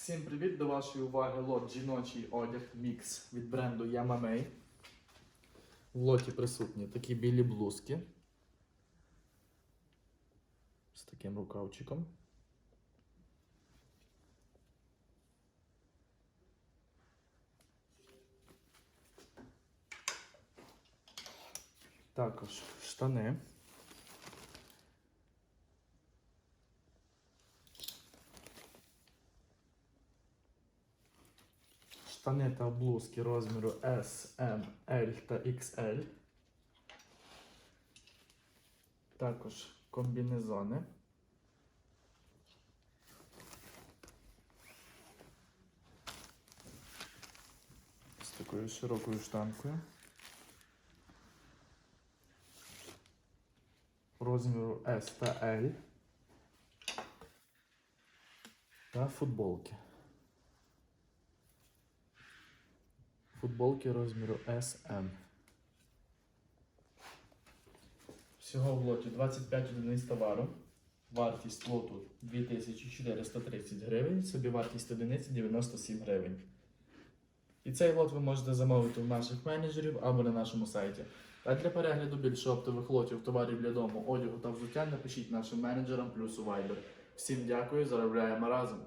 Всім привіт! До вашої уваги лот жіночий одяг мікс від бренду Yamamei. В лоті присутні такі білі блузки з таким рукавчиком. Також штани. Штани та блузки розміру S, M, L та XL. Також комбінезони. З такою широкою штанкою. Розміру S та L. Та футболки. Футболки розміру SM. Всього в лоті 25 одиниць товару. Вартість лоту 2430 гривень, собівартість одиниці 97 гривень. І цей лот ви можете замовити у наших менеджерів або на нашому сайті. А для перегляду більше оптових лотів товарів для дому, одягу та взуття напишіть нашим менеджерам плюс у Viber. Всім дякую, заробляємо разом!